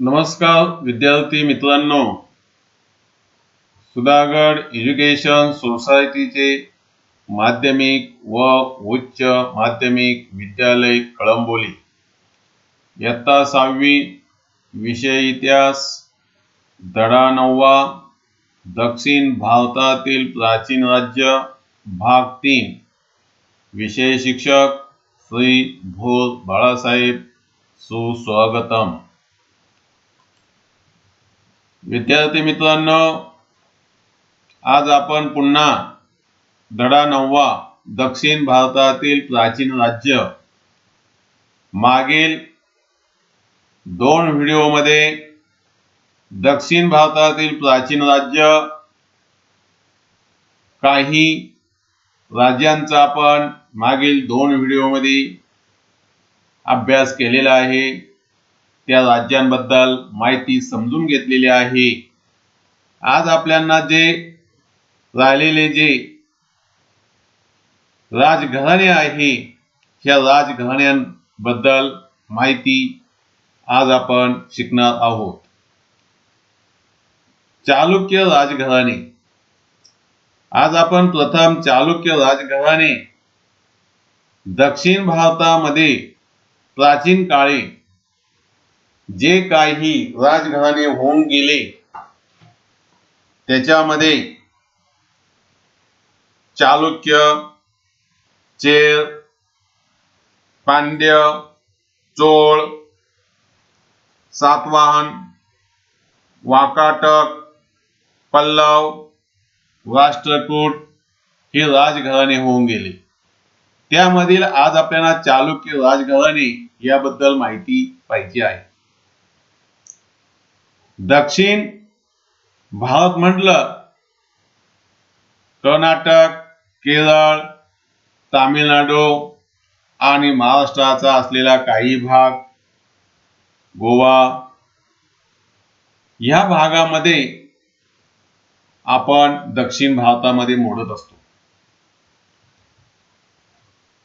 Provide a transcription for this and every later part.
नमस्कार विद्यार्थी मित्रांनो. सुधागड एज्युकेशन सोसायटीचे माध्यमिक व उच्च माध्यमिक विद्यालय कळंबोली. इयत्ता सहावी विषय इतिहास धडा नववा दक्षिण भारतातील प्राचीन राज्य भाग तीन. विषय शिक्षक श्री भोर बाळासाहेब सुस्वागतम. विद्यार्थी मित्रांनो आज आपण पुन्हा धडा नववा दक्षिण भारतातील प्राचीन राज्य मागील दोन व्हिडिओमध्ये दक्षिण भारतातील प्राचीन राज्य काही राज्यांचा आपण मागील दोन व्हिडिओमध्ये अभ्यास केलेला आहे. त्या राज्यांबद्दल माहिती समजून घेतलेली आहे. आज आपल्याला जे राहिलेले जे राजघराणे आहे ह्या राजघराण्यांबद्दल माहिती आज आपण शिकणार आहोत. चालुक्य राजघराणे. आज आपण प्रथम चालुक्य राजघराणे दक्षिण भारतामध्ये प्राचीन काळी जे काही राजघराणे होऊन गेले त्याच्यामध्ये चालुक्य चेर पांड्य चोळ सातवाहन वाकाटक पल्लव राष्ट्रकूट हे राजघराणे होऊन गेले. त्यामधील आज आपल्याला चालुक्य राजघराणे याबद्दल माहिती पाहिजे आहे. दक्षिण भारत म्हटलं कर्नाटक केरळ तामिळनाडू आणि महाराष्ट्राचा असलेला काही भाग गोवा. ह्या भागामध्ये आपण दक्षिण भारतामध्ये मोडत असतो.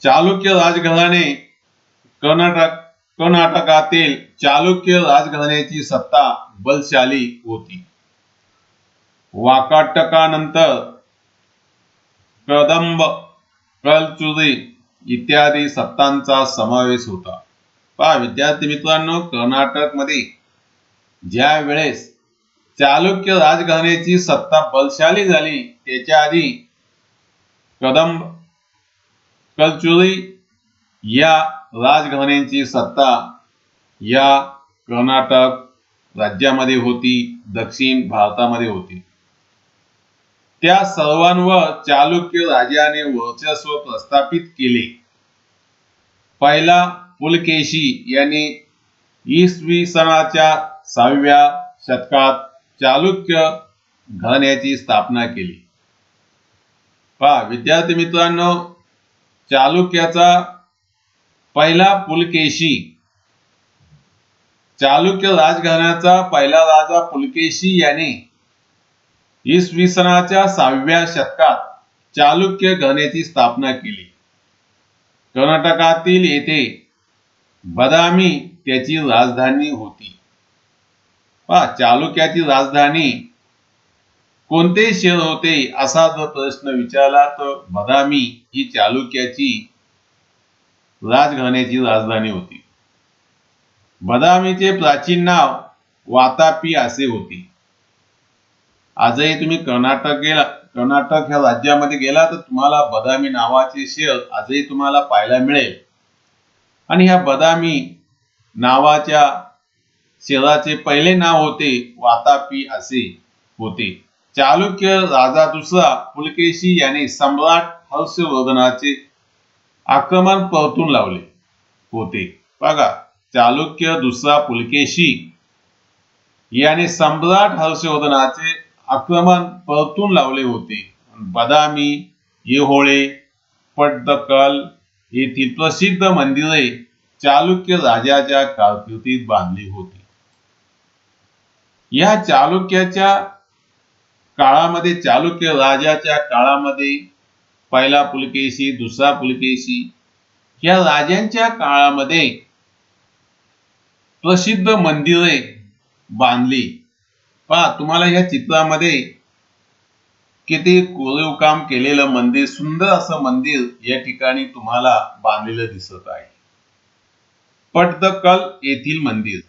चालुक्य राजघराणे कर्नाटक कर्नाटकातील चालुक्य राजघराण्याची सत्ता बलशाली होती. वाकाटकानंतर कदंब कलचुरी इत्यादी सत्तांचा समावेश होता. पहा विद्यार्थी मित्रांनो कर्नाटकमध्ये ज्या वेळेस चालुक्य राजघराण्याची सत्ता बलशाली झाली त्याच्या आधी कदंब कलचुरी या राजघराण्यांची सत्ता या कर्नाटक राज्यामध्ये होती दक्षिण भारतामध्ये होती. त्या सर्वांवर चालुक्य राजाने वर्चस्व प्रस्थापित केले. पहिला पुलकेशी यांनी इसवी सणाच्या सहाव्या शतकात चालुक्य घराण्याची स्थापना केली. पहा विद्यार्थी मित्रांनो चालुक्याचा पहिला पुलकेशी. चालुक्य राजघराण्याचा पहिला राजा पुलकेशी याने इसवी सणाच्या सहाव्या शतकात चालुक्य घराण्याची स्थापना केली. कर्नाटकातील येथे बदामी त्याची राजधानी होती. पहा चालुक्याची राजधानी कोणते शहर होते असा जर प्रश्न विचारला तर बदामी ही चालुक्याची राजघराण्याची राजधानी होती. बदामीचे प्राचीन नाव वातापी असे होते. आजही तुम्ही कर्नाटक गेला कर्नाटक ह्या राज्यामध्ये गेला तर तुम्हाला बदामी नावाचे शहर आजही तुम्हाला पाहायला मिळेल. आणि ह्या बदामी नावाच्या शहराचे पहिले नाव होते वातापी असे होते. चालुक्य राजा दुसरा पुलकेशी याने सम्राट हर्षवर्धनाचे आक्रमण परतून लावले होते. बघा चालुक्य दुसरा पुलकेशी. याने सम्राट हर्षवर्धनाचे आक्रमण परतून लावले होते. बदामी येहोळे पट्टकल येथील प्रसिद्ध मंदिरे चालुक्य राजाच्या कारकिर्दीत बांधली होती. या चालुक्याच्या काळामध्ये चालुक्य राजाच्या काळामध्ये पहिला पुलकेशी दुसरा पुलकेशी या राजांच्या काळामध्ये प्रसिद्ध मंदिरे बांधली. पहा तुम्हाला या चित्रामध्ये किती कोरीव काम केलेलं मंदिर सुंदर असं मंदिर या ठिकाणी तुम्हाला बांधलेलं दिसत आहे. पटदकल येथील मंदिर.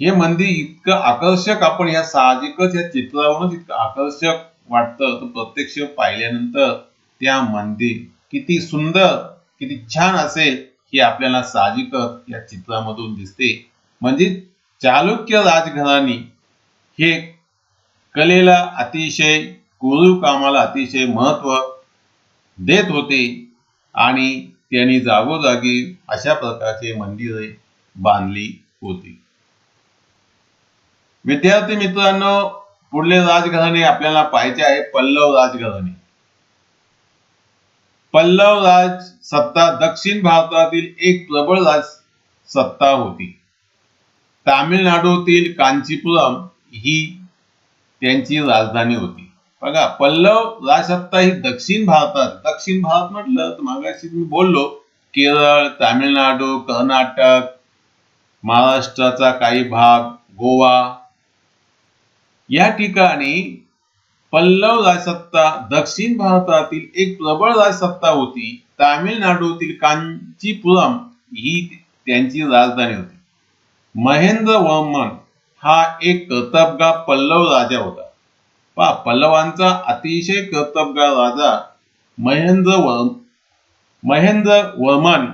हे मंदिर इतकं आकर्षक आपण या साहजिकच या चित्रावरूनच इतकं आकर्षक वाटतं. तर प्रत्यक्ष पाहिल्यानंतर त्या मंदिर किती सुंदर किती छान असेल हे आपल्याला साहजिकच या चित्रामधून दिसते. म्हणजे चालुक्य राजघराणी हे कलेला अतिशय कोरीव कामाला अतिशय महत्त्व देत होते आणि त्यांनी जागोजागी अशा प्रकारचे मंदिरे बांधली होती. विद्यार्थी मित्रांनो पुढले राजघराणे आपल्याला पाहायचे आहे पल्लव राजघराणे. पल्लव राज सत्ता दक्षिण भारतातील एक प्रबळ राज सत्ता होती. तामिळनाडूतील कांचीपुरम ही त्यांची राजधानी होती. बघा पल्लव राजसत्ता ही दक्षिण भारतात दक्षिण भारत म्हटलं तर मागाशी मी बोललो केरळ तामिळनाडू कर्नाटक महाराष्ट्राचा काही भाग गोवा या ठिकाणी पल्लव राजसत्ता दक्षिण भारतातील एक प्रबळ राजसत्ता होती. तामिळनाडूतील कांचीपुरम ही त्यांची राजधानी होती. महेंद्र वर्मन हा एक कर्तबगार पल्लव राजा होता. पा पल्लवांचा अतिशय कर्तबगार राजा महेंद्र वर्म महेंद्र वर्मन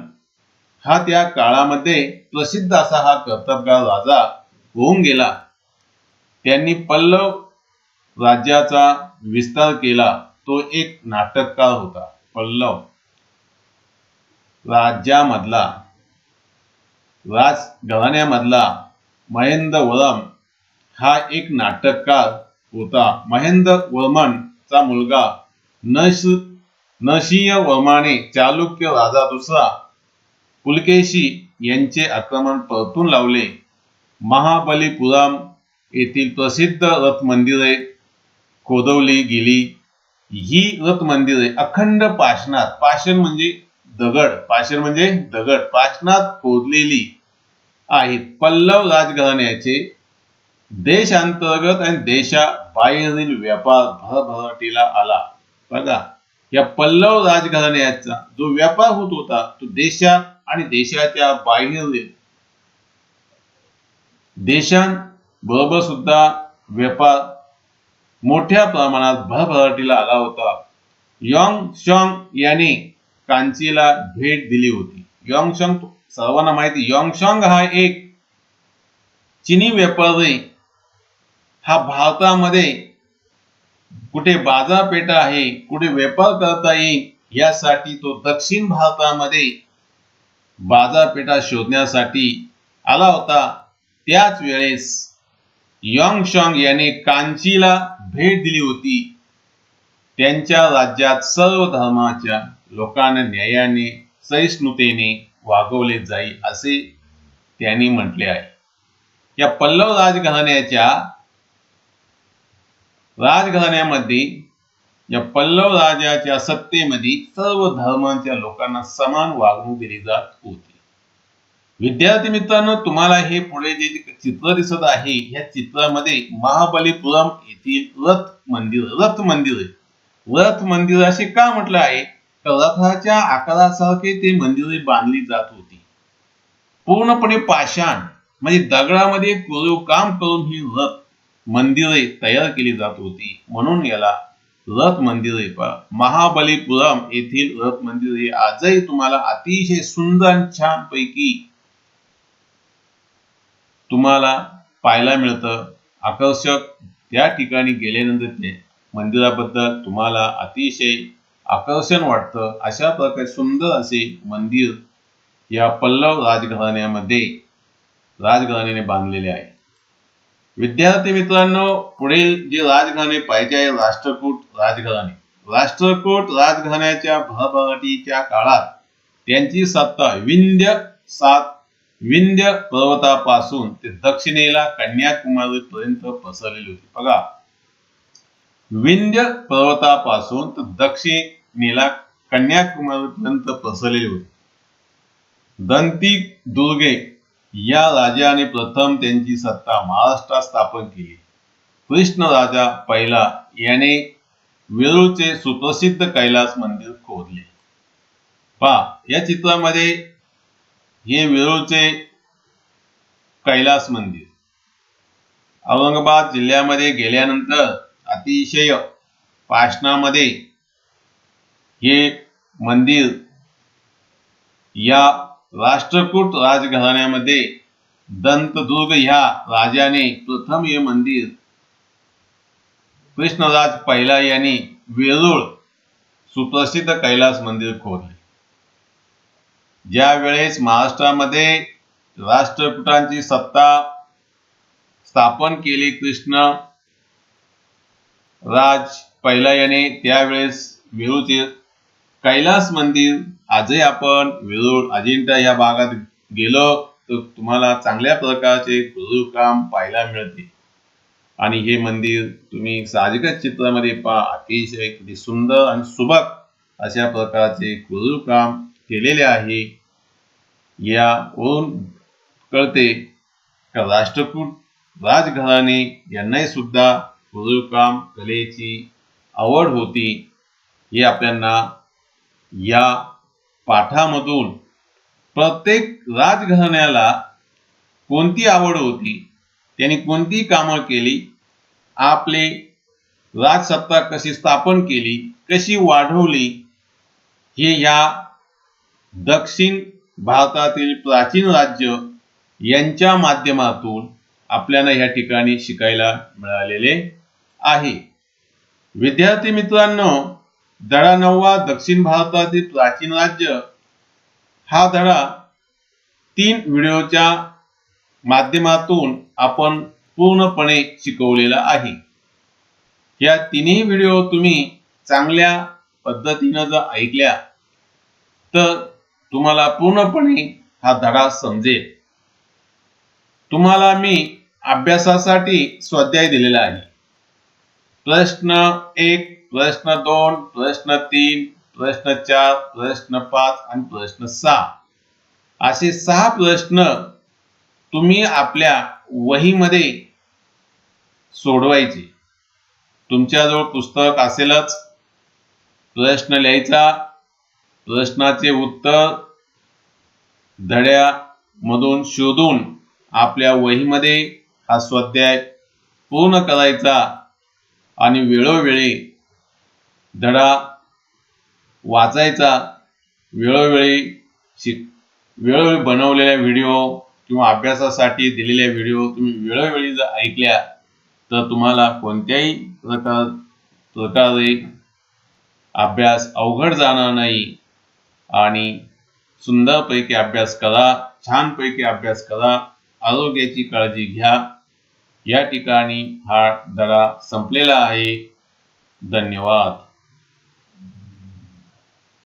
हा त्या काळामध्ये प्रसिद्ध असा हा कर्तबगार राजा होऊन गेला. त्यांनी पल्लव राज्याचा विस्तार केला तो एक नाटककार होता पल्लव. राज्यामधला राजघराण्यामधला महेंद्र वरम हा एक नाटककार होता. महेंद्र वर्मनचा मुलगा नश नशीय वर्माने चालुक्य राजा दुसरा पुलकेशी यांचे आक्रमण परतून लावले. महाबलीपुराम येथील प्रसिद्ध रथ मंदिरे खोदवली गेली ही रथ मंदिरे अखंड पाषाणात. पाषण म्हणजे दगड. पाषण म्हणजे दगड. पाषणात खोदलेली आहेत. पल्लव राजघराण्याचे देशांतर्गत आणि देशाबाहेरील व्यापार भरभराटीला आला. बघा या पल्लव राजघराण्याचा जो व्यापार होत होता तो देशात आणि देशाच्या बाहेरील देशांबरोबर सुद्धा व्यापार मोठ्या प्रमाणात भरभराटीला आला होता. यॉंग शॉंग याने कांचीला भेट दिली होती. यॉंग शॉंग सर्वांना माहिती यॉंग शॉंग हा एक चिनी व्यापारी. हा भारतामध्ये कुठे बाजारपेठा आहे कुठे व्यापार करता येईल यासाठी तो दक्षिण भारतामध्ये बाजारपेठा शोधण्यासाठी आला होता. त्याच वेळेस यॉंग शॉंग याने कांचीला भेट दिली होती. त्यांच्या राज्यात सर्व धर्माच्या लोकांना न्यायाने सहिष्णुतेने वागवले जाई असे त्यांनी म्हटले आहे. या पल्लव राजघराण्याच्या राजघराण्यामध्ये या पल्लव राजाच्या सत्तेमध्ये सर्व धर्मांच्या लोकांना समान वागणूक दिली जात होती. विद्यार्थी मित्रांनो तुम्हाला हे पुढे जे चित्र दिसत आहे या चित्रामध्ये महाबलीपुरम येथील रथ मंदिर रथ मंदिर रथ मंदिर असे का म्हटलं आहे? तर रथाच्या आकारासारखे ते मंदिरे बांधली जात होती. पूर्णपणे पाषाण म्हणजे दगडामध्ये कोरीव काम करून ही रथ मंदिरे तयार केली जात होती. म्हणून याला रथ मंदिरे महाबलीपुरम येथील रथ मंदिरे आजही तुम्हाला अतिशय सुंदर छान पैकी तुम्हाला पाहायला मिळतं. आकर्षक त्या ठिकाणी गेल्यानंतर ते मंदिराबद्दल तुम्हाला अतिशय आकर्षण वाटतं. अशा प्रकारे सुंदर असे मंदिर या पल्लव राजघराण्यामध्ये राजघराण्याने बांधलेले आहे. विद्यार्थी मित्रांनो पुढील जे राजघराणे पाहिजे आहे राष्ट्रकूट राजघराणे. राष्ट्रकूट राजघराण्याच्या भरभराटीच्या काळात त्यांची सत्ता विंध्य सात विंध्य पर्वतापासून ते दक्षिणेला कन्याकुमारी पर्यंत पसरलेली होती. बघा. विंध्य पर्वतापासून तर दक्षिणेला कन्याकुमारी पर्यंत पसरलेली होती. दंती दुर्गे या राजाने प्रथम त्यांची सत्ता महाराष्ट्रात स्थापन केली. कृष्ण राजा पहिला याने वेरूळचे सुप्रसिद्ध कैलास मंदिर खोदले. पहा या चित्रामध्ये हे वेरूळचे कैलास मंदिर. औरंगाबाद जिल्ह्यामध्ये गेल्यानंतर अतिशय पाषणामध्ये हे मंदिर या राष्ट्रकूट राजघराण्यामध्ये दंतदुर्ग ह्या राजाने प्रथम हे मंदिर कृष्णराज पहिला यांनी वेरूळ सुप्रसिद्ध कैलास मंदिर खोदले. ज्या वेळेस महाराष्ट्रामध्ये राष्ट्रकुटांची सत्ता स्थापन केली कृष्ण राज पहिला याने त्यावेळेस वेरूळचे कैलास मंदिर आजही आपण वेरूळ अजिंठा या भागात गेलो तर तुम्हाला चांगल्या प्रकारचे काम पाहायला मिळते. आणि हे मंदिर तुम्ही साहजिकच चित्रामध्ये पहा अतिशय किती सुंदर आणि सुबक अशा प्रकारचे काम केलेले आहे. यावरून कळते का राष्ट्रकूट राजघराणे यांनाही सुद्धा काम कलेची आवड होती. हे आपल्याला या पाठामधून प्रत्येक राजघराण्याला कोणती आवड होती त्यांनी कोणती कामं केली आपले राजसत्ता कशी स्थापन केली कशी वाढवली हे या दक्षिण भारतातील प्राचीन राज्य यांच्या माध्यमातून आपल्याला या ठिकाणी शिकायला मिळालेले आहे. विद्यार्थी मित्रांनो धडा नववा दक्षिण भारतातील प्राचीन राज्य हा धडा तीन व्हिडिओच्या माध्यमातून आपण पूर्णपणे शिकवलेला आहे. या तिन्ही व्हिडिओ तुम्ही चांगल्या पद्धतीनं जर ऐकल्या तर तुम्हाला पूर्णपणे हा धडा समजेल. तुम्हाला मी अभ्यासासाठी स्वाध्याय दिलेला आहे. प्रश्न एक प्रश्न दोन प्रश्न तीन प्रश्न चार प्रश्न पाच आणि प्रश्न सहा. असे सहा प्रश्न तुम्ही आपल्या वहीमध्ये सोडवायचे. तुमच्याजवळ पुस्तक असेलच. प्रश्न लिहायचा प्रश्नाचे उत्तर धड्यामधून शोधून आपल्या वहीमध्ये हा स्वाध्याय पूर्ण करायचा आणि वेळोवेळी धडा वाचायचा. वेळोवेळी शिक वेळोवेळी बनवलेल्या व्हिडिओ किंवा अभ्यासासाठी दिलेल्या व्हिडिओ तुम्ही वेळोवेळी जर ऐकल्या तर तुम्हाला कोणत्याही प्रकार प्रकारे अभ्यास अवघड जाणार नाही. आणि सुंदरपैकी अभ्यास करा छानपैकी अभ्यास करा आरोग्याची काळजी घ्या. या ठिकाणी हा धडा संपलेला आहे. धन्यवाद.